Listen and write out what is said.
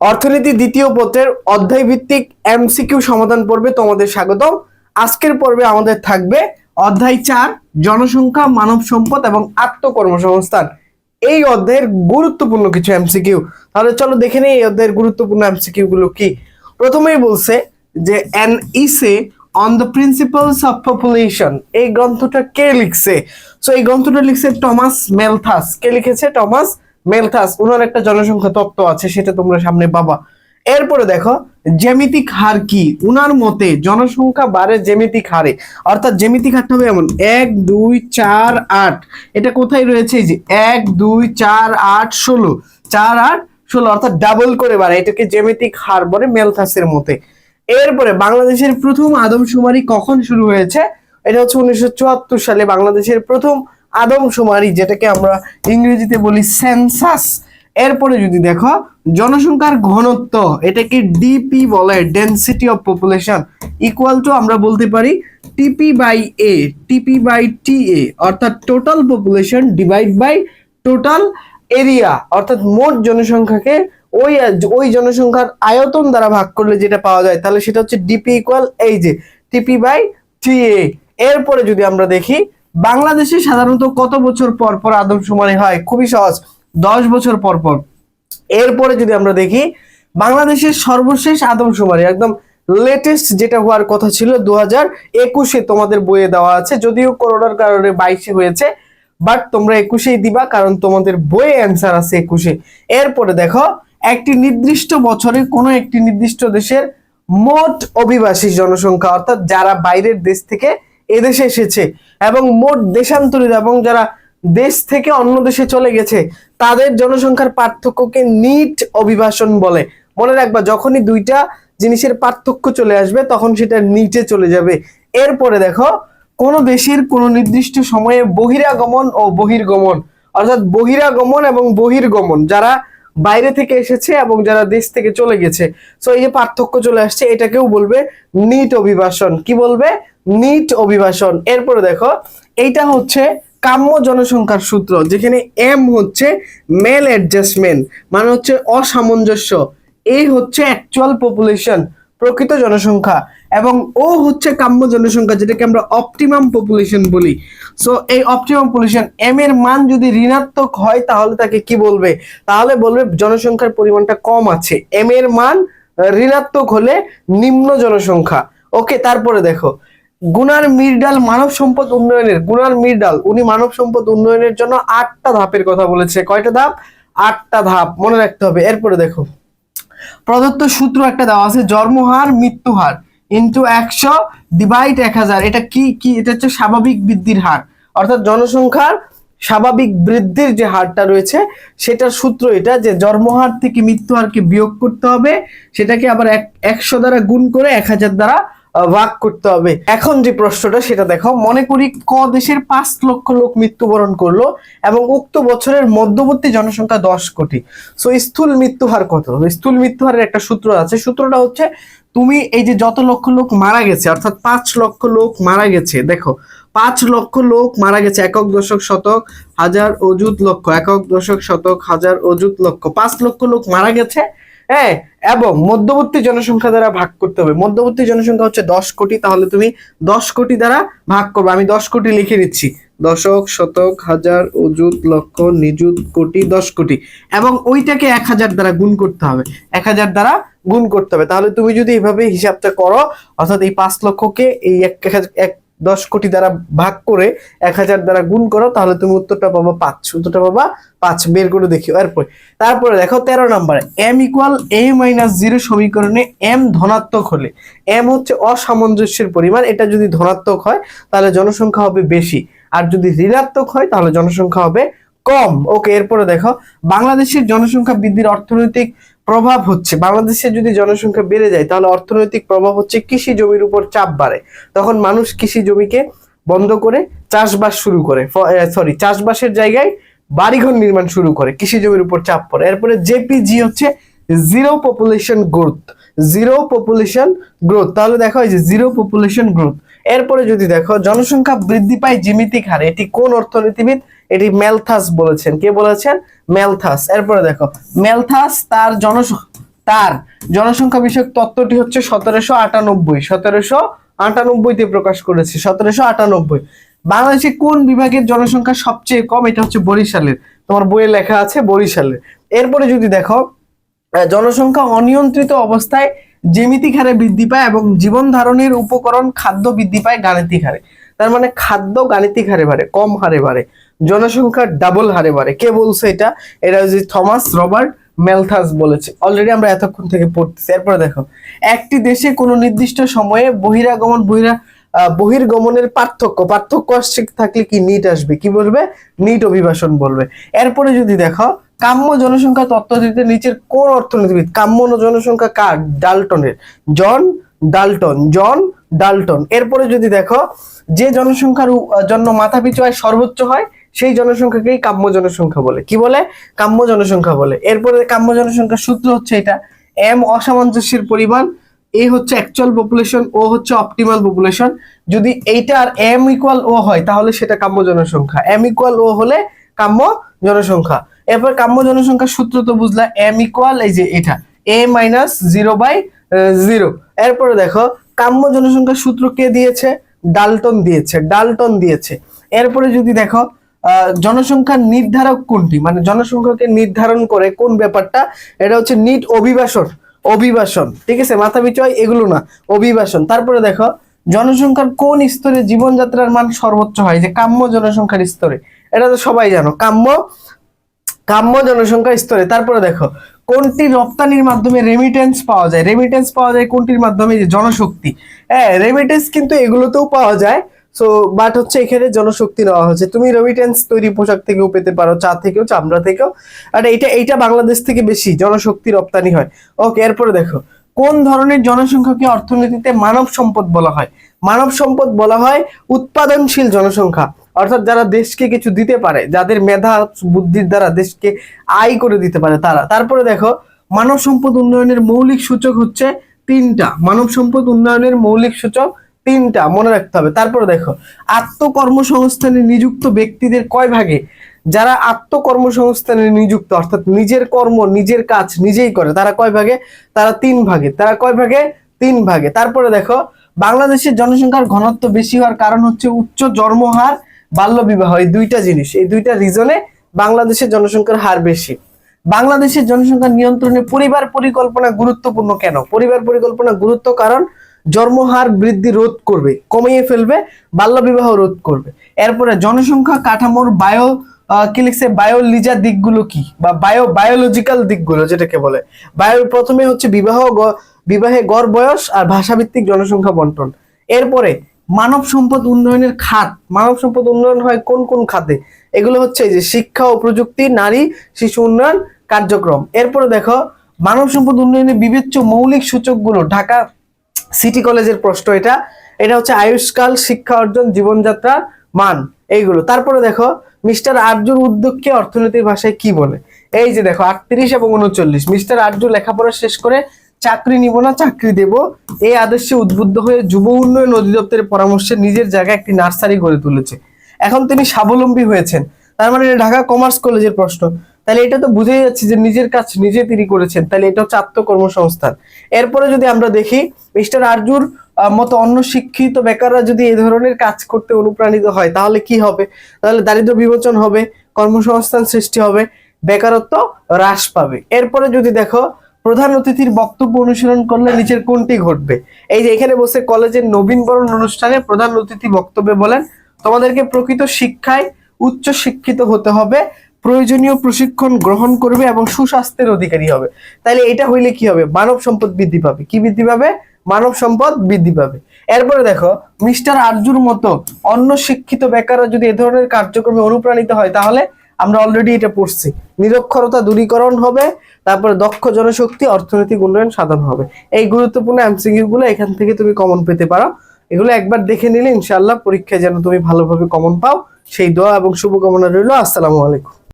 অর্থনীতি দ্বিতীয় পত্রের অধ্যায় ভিত্তিক এমসিকিউ সমাধান পর্বে তোমাদের স্বাগতম। আজকের পর্বে আমাদের থাকবে অধ্যায় চার, জনসংখ্যা, মানব সম্পদ এবং আত্মকর্মসংস্থান। এই অধ্যায়ের গুরুত্বপূর্ণ কিছু এমসিকিউ। তাহলে চলো দেখে নিই এই অধ্যায়ের গুরুত্বপূর্ণ এমসিকিউ গুলো কি? প্রথমেই বলছে যে an essay on the principles of population এই গ্রন্থটা কে লিখছে? সো এই গ্রন্থটা লিখছে টমাস মেলথাস। কে লিখেছে? টমাস মেলথাস ওনার একটা জনসংখ্যা তত্ত্ব আছে, সেটা তোমরা সামনে পাবা। এরপরে দেখো, জ্যামিতিক হার কি? উনার মতে জনসংখ্যা বাড়ে জ্যামিতিক হারে। অর্থাৎ জ্যামিতিক হারটা হবে এমন, এক, দুই, চার, আট। এটা কোথায় রয়েছে? যে এক, দুই, চার, আট, ষোলো। চার, আট, ষোলো, অর্থাৎ ডাবল করে বাড়ে। এটাকে জ্যামিতিক হার বলে মেলথাসের মতে। এরপরে বাংলাদেশের প্রথম আদমশুমারি কখন শুরু হয়েছে? এটা হচ্ছে উনিশশো চুয়াত্তর সালে বাংলাদেশের প্রথম আদমশুমারি, যেটাকে আমরা ইংরেজিতে বলি সেন্সাস এরপরে যদি দেখো, জনসংখ্যার ঘনত্ব এটাকে ডিপি বলে? Density of population equal to আমরা বলতে পারি টিপি বাই এ টিপি বাই টি এ অর্থাৎ total population divide by total area অর্থাৎ মোট জনসংখ্যাকে ওই ওই জনসংখ্যার আয়তন দ্বারা ভাগ করলে যেটা পাওয়া যায়, তাহলে সেটা হচ্ছে ডিপি ইকুয়াল এই যে টিপি বাই টি এ এরপরে যদি আমরা দেখি বাংলাদেশে সাধারণত কত বছর পর পর আদমশুমারি হয়? খুবই সহজ। দশ বছর পর পর। এরপরে যদি আমরা দেখি, বাংলাদেশের সর্বশেষ আদমশুমারি, একদম লেটেস্ট যেটা হওয়ার কথা ছিল দু হাজার একুশে তোমাদের বইয়ে দেওয়া আছে। যদিও করোনার কারণে বাইশে হয়েছে বাট তোমরা একুশেই দিবা কারণ তোমাদের বইয়ে অ্যান্সার আছে একুশে। এরপরে দেখো, একটি নির্দিষ্ট বছরে কোনো একটি নির্দিষ্ট দেশের মোট অভিবাসী জনসংখ্যা, অর্থাৎ যারা বাইরের দেশ থেকে এদেশে এসেছে এবং মোট দেশান্তরিত এবং যারা দেশ থেকে অন্য দেশে চলে গেছে, তাদের জনসংখ্যার পার্থক্যকে নিট অভিবাসন বলে। মনে রাখবা, যখনই দুইটা জিনিসের পার্থক্য চলে আসবে, তখন সেটা নিচে চলে যাবে। এরপরে দেখো, কোন দেশের কোন নির্দিষ্ট সময়ে বহিরাগমন ও বহির্গমন, অর্থাৎ বহিরাগমন এবং বহির্গমন, যারা বাইরে থেকে এসেছে এবং যারা দেশ থেকে চলে গেছে। সো এই যে পার্থক্য চলে আসছে, এটাকেও বলবে নিট অভিবাসন। কি বলবে? নিট অভিবাসন। এরপরে দেখো, এইটা হচ্ছে কাম্য জনসংখ্যার সূত্র, যেখানে এম হচ্ছে মেল অ্যাডজাস্টমেন্ট মানে হচ্ছে অসামঞ্জস্য। এই হচ্ছে অ্যাকচুয়াল পপুলেশন প্রকৃত জনসংখ্যা। এবং ও হচ্ছে কাম্য জনসংখ্যা, যেটাকে আমরা অপটিমাম পপুলেশন বলি। সো এই অপটিমাম পপুলেশন এম এর মান যদি ঋণাত্মক হয়, তাহলে তাকে কি বলবে? তাহলে বলবে জনসংখ্যার পরিমাণটা কম আছে। এম এর মান ঋণাত্মক হলে নিম্ন জনসংখ্যা। ওকে তারপরে দেখো। গুনার মির্ডাল মানব সম্পদ উন্নয়নের, গুনার মির্ডাল উনি মানব সম্পদ উন্নয়নের জন্য আটটা ধাপের কথা বলেছে। কয়টা ধাপ? আটটা ধাপ, মনে রাখতে হবে। এরপরে দেখো। প্রদত্ত সূত্র একটা দেওয়া আছে জন্মহার মৃত্যুহার ইন্টু একশো ডিভাইড এক হাজার। এটা কি কি, এটা হচ্ছে স্বাভাবিক বৃদ্ধির হার। অর্থাৎ জনসংখ্যার স্বাভাবিক বৃদ্ধির যে হারটা রয়েছে, সেটার সূত্র এটা যে জন্মহার থেকে মৃত্যুহারকে বিয়োগ করতে হবে, সেটাকে আবার এক, একশো দ্বারা গুণ করে এক হাজার দ্বারা ভাগ করতে হবে। এখন যে প্রশ্নটা, সেটা দেখো। মনে করি ক দেশের পাঁচ লক্ষ লোক মৃত্যুবরণ করল এবং উক্ত বছরের মধ্যবর্তী জনসংখ্যা দশ কোটি। সো স্থূল মৃত্যু হার কত? স্থূল মৃত্যু হারের একটা সূত্র আছে। সূত্রটা হচ্ছে তুমি এই যে যত লক্ষ লোক মারা গেছে, অর্থাৎ পাঁচ লক্ষ লোক মারা গেছে, দেখো, পাঁচ লক্ষ লোক মারা গেছে, একক, দশক, শতক, হাজার, অযুত লক্ষ, একক, দশক, শতক, হাজার, অযুত লক্ষ, পাঁচ লক্ষ লোক মারা গেছে হ্যাঁ এবং মধ্যবর্তী জনসংখ্যা দ্বারা ভাগ করতে হবে। মধ্যবর্তী জনসংখ্যা হচ্ছে দশ কোটি, তাহলে তুমি দশ কোটি দ্বারা ভাগ করবে। আমি দশ কোটি লিখে দিচ্ছি দশক, শতক, হাজার, অযুত, লক্ষ, নিযুত, কোটি, দশ কোটি। এবং ওইটাকে এক হাজার দ্বারা গুণ করতে হবে। এক হাজার দ্বারা গুণ করতে হবে। তাহলে তুমি যদি এইভাবে হিসাবটা করো, অর্থাৎ এই পাঁচ লক্ষকে এই এক দশ কোটি দ্বারা ভাগ করে এক হাজার দ্বারা গুণ করো, তাহলে তুমি উত্তরটা পাবা পাঁচ। উত্তরটা পাবা পাঁচ। বের করে দেখিও। এরপর, তারপরে দেখো তেরো নম্বরে। M equal A minus zero সমীকরণে এম ধনাত্মক হলে। এম হচ্ছে অসামঞ্জস্যের পরিমাণ। এটা যদি ধনাত্মক হয়, তাহলে জনসংখ্যা হবে বেশি। আর যদি ঋণাত্মক হয়, তাহলে জনসংখ্যা হবে কম। ওকে, এরপরে দেখো, বাংলাদেশের জনসংখ্যা বৃদ্ধির অর্থনৈতিক প্রভাব হচ্ছে। বাংলাদেশে যদি জনসংখ্যা বেড়ে যায়, তাহলে অর্থনৈতিক প্রভাব হচ্ছে কৃষি জমির উপর চাপ বাড়ে। তখন মানুষ কৃষি জমিকে বন্ধ করে চাষবাস শুরু করে। সরি চাষবাসের জায়গায় বাড়িঘর নির্মাণ শুরু করে, কৃষি জমির উপর চাপ পড়ে। এরপরে জেপিজি হচ্ছে zero population growth zero population growth তাহলে দেখা হয় যে জিরো পপুলেশন গ্রোথ এরপরে যদি দেখো, জনসংখ্যা বৃদ্ধি পায় জ্যামিতিক হারে। এটি কোন অর্থনীতিবিদ? এটি মেলথাস বলেছেন। কে বলেছেন? মেলথাস। এরপরে দেখো, মেলথাস তার জন তার জনসংখ্যা বিষয়ক তত্ত্বটি হচ্ছে সতেরোশো আটানব্বই। সতেরোশো আটানব্বইতে প্রকাশ করেছে, সতেরোশো আটানব্বই। বাংলাদেশে কোন বিভাগের জনসংখ্যা সবচেয়ে কম? এটা হচ্ছে বরিশালের। তোমার বইয়ে লেখা আছে বরিশালের। এরপরে যদি দেখো জনসংখ্যা অনিয়ন্ত্রিত অবস্থায় জ্যামিতিক হারে বৃদ্ধি পায় এবং জীবন ধারণের উপকরণ খাদ্য বৃদ্ধি পায় গাণিতিক হারে। তার মানে খাদ্য গাণিতিক হারে বাড়ে, কম হারে বাড়ে, জনসংখ্যা ডাবল হারে বাড়ে। কে বলছে এটা? এটা হচ্ছে থমাস রবার্ট মেলথাস বলেছে। অলরেডি আমরা এতক্ষণ থেকে পড়তেছি। এরপরে দেখো, একটি দেশে কোনো নির্দিষ্ট সময়ে বহিরাগমন, বহিরা বহির্গমনের পার্থক্য পার্থক্য থাকলে কি নিট আসবে? কি বলবে? নিট অভিবাসন বলবে। এরপরে যদি দেখো কাম্য জনসংখ্যা তত্ত্ব দিতে নিচের কোন অর্থনীতিবিদ কাম্য জনসংখ্যা কার? ডাল্টনের। জন, ডাল্টন। জন, ডাল্টন। এরপরে যদি দেখো, যে জনসংখ্যার জন্য মাথা পিছু আয় সর্বোচ্চ হয়, সেই জনসংখ্যাকেই কাম্য জনসংখ্যা বলে। কি বলে? কাম্য জনসংখ্যা বলে। এরপরে কাম্য জনসংখ্যার সূত্র হচ্ছে এটা। এম, অসামঞ্জস্যের পরিমাণ। এ হচ্ছে অ্যাকচুয়াল পপুলেশন ও হচ্ছে অপটিমাল পপুলেশন যদি এইটা আর এম ইকুয়াল ও হয়, তাহলে সেটা কাম্য জনসংখ্যা। এম ইকুয়াল ও হলে কাম্য জনসংখ্যা। এরপর কাম্য জনসংখ্যার সূত্র তো বুঝলা এম ইকুয়াল এই যে এটা A minus zero by zero এরপরে দেখো, কাম্য জনসংখ্যার সূত্র কে দিয়েছে? ডালটন দিয়েছে ডালটন দিয়েছে। এরপরে যদি দেখো জনসংখ্যার নির্ধারক কোনটি? মানে জনসংখ্যাকে নির্ধারণ করে কোন ব্যাপারটা? এটা হচ্ছে নিট অভিবাসন অভিবাসন। ঠিক আছে? মাথা পিছয় এগুলো না, অভিবাসন। তারপরে দেখো, জনসংখ্যার কোন স্তরে জীবনযাত্রার মান সর্বোচ্চ হয়? যে কাম্য জনসংখ্যার স্তরে। এটা তো সবাই জানো, কাম্য কাম্য জনসংখ্যা স্তরে। তারপরে দেখো, কোনটি রপ্তানির মাধ্যমে রেমিটেন্স পাওয়া যায়? রেমিটেন্স পাওয়া যায় কোনটির মাধ্যমে? যে জনশক্তি। হ্যাঁ রেমিটেন্স কিন্তু এগুলোতেও পাওয়া যায়। সো বাট হচ্ছে এখানে জনশক্তি নেওয়া হচ্ছে তুমি রেমিটেন্স তৈরি পোশাক থেকেও পেতে পারো, চা থেকেও, চামড়া থেকেও। আর এটা এইটা বাংলাদেশ থেকে বেশি জনশক্তি রপ্তানি হয়। ওকে এরপরে দেখো, কোন ধরনের জনসংখ্যাকে অর্থনীতিতে মানব সম্পদ বলা হয়? মানব সম্পদ বলা হয় উৎপাদনশীল জনসংখ্যা। অর্থাৎ যারা দেশকে কিছু দিতে পারে, যাদের মেধা, বুদ্ধির দ্বারা দেশকে আয় করে দিতে পারে তারা। তারপরে দেখো, মানব সম্পদ উন্নয়নের মৌলিক সূচক হচ্ছে তিনটা। মানব সম্পদ উন্নয়নের মৌলিক সূচক তিনটা, মনে রাখতে হবে। তারপরে দেখো, আত্মকর্মসংস্থানে নিযুক্ত ব্যক্তিদের কয় ভাগে? যারা আত্মকর্মসংস্থানে নিযুক্ত, অর্থাৎ নিজের কর্ম, নিজের কাজ নিজেই করে, তারা কয় ভাগে? তারা তিন ভাগে। তারা কয় ভাগে? তিন ভাগে। তারপরে দেখো, বাংলাদেশের জনসংখ্যার ঘনত্ব বেশি হওয়ার কারণ হচ্ছে উচ্চ জন্মহার বাল্য বিবাহ, এই দুইটা জিনিস, এই দুইটা রিজনে বাংলাদেশের জনসংখ্যার হার বেশি। বাংলাদেশের জনসংখ্যা নিয়ন্ত্রণে পরিবার পরিকল্পনা গুরুত্বপূর্ণ কেন? পরিবার পরিকল্পনা গুরুত্ব কারণ জন্মহার বৃদ্ধি রোধ করবে, কমিয়ে ফেলবে বাল্যবিবাহ রোধ করবে। এরপরে জনসংখ্যা কাঠামোর বায়ো কি লিখছে? বায়োলিজা দিকগুলো কি? বা বায়ো, বায়োলজিক্যাল দিকগুলো যেটাকে বলে। বায়ো প্রথমে হচ্ছে বিবাহ বিবাহে গড় বয়স আর ভাষাভিত্তিক জনসংখ্যা বন্টন। এরপরে মানব সম্পদ উন্নয়নের খাত। মানব সম্পদ উন্নয়ন হয় কোন কোন খাতে? এগুলো হচ্ছে যে শিক্ষা ও প্রযুক্তি, নারী, শিশু উন্নয়ন কার্যক্রম। এরপরে দেখো, মানব সম্পদ উন্নয়নের বিবেচ্য মৌলিক সূচকগুলো, ঢাকা সিটি কলেজের প্রশ্ন এটা। এটা হচ্ছে আয়ুষ্কাল, শিক্ষা অর্জন, জীবনযাত্রার মান, এইগুলো। তারপরে দেখো, মিস্টার আরজুর উদ্যোগকে অর্থনীতির ভাষায় কি বলে? এই যে দেখো, আটত্রিশ এবং উনচল্লিশ। মিস্টার আরজু লেখাপড়া শেষ করে চাকরি নিব না, চাকরি দেব। এই আদেশে উদ্বুদ্ধ হয়ে যুব উন্নয়ন অধিদপ্তরের পরামর্শে নিজের জায়গায় একটি নার্সারি গড়ে তুলেছে। এখন তিনি স্বাবলম্বী হয়েছেন। তার মানে ঢাকা কমার্স কলেজের প্রশ্ন। তাহলে এটা তো বুঝেই যাচ্ছে যে নিজের কাজ নিজে তিনি করেছেন। তাহলে এটা হচ্ছে আত্মকর্মসংস্থান এরপরে যদি আমরা দেখি, মিস্টার আরজুর মতো অন্য শিক্ষিত বেকাররা যদি এই ধরনের কাজ করতে অনুপ্রাণিত হয়, তাহলে কি হবে? তাহলে দারিদ্র বিমোচন হবে, কর্মসংস্থান সৃষ্টি হবে, বেকারত্ব হ্রাস পাবে। এরপরে যদি দেখো প্রধান অতিথির বক্তব্য অনুসরণ করলে নিচের কোনটি ঘটবে? এই যে এখানে বসে কলেজের নবীনবরণ অনুষ্ঠানে প্রধান অতিথি বক্তব্যে বলেন, তোমাদেরকে প্রকৃত শিক্ষায় উচ্চ শিক্ষিত হতে হবে, প্রয়োজনীয় প্রশিক্ষণ গ্রহণ করবে এবং সুস্বাস্থ্যের অধিকারী হবে। তাহলে এটা হইলে কি হবে? মানব সম্পদ বৃদ্ধি পাবে। কি বৃদ্ধি পাবে? মানব সম্পদ বৃদ্ধি পাবে। এরপরে দেখো, মিস্টার আরজুর মতো অন্য শিক্ষিত বেকাররা যদি এ ধরনের কার্যক্রমে অনুপ্রাণিত হয়, তাহলে আমরা অলরেডি এটা পড়ছি। নিরক্ষরতা দূরীকরণ হবে তারপরে দক্ষ জনশক্তি, অর্থনৈতিক উন্নয়ন সাধন হবে। এই গুরুত্বপূর্ণ এমসিকিউ গুলো এখান থেকে তুমি কমন পেতে পারো। এগুলো একবার দেখে নিলে ইনশাল্লাহ পরীক্ষায় যেন তুমি ভালোভাবে কমন পাও। সেই দোয়া এবং শুভকামনা রইল। আসসালামু আলাইকুম।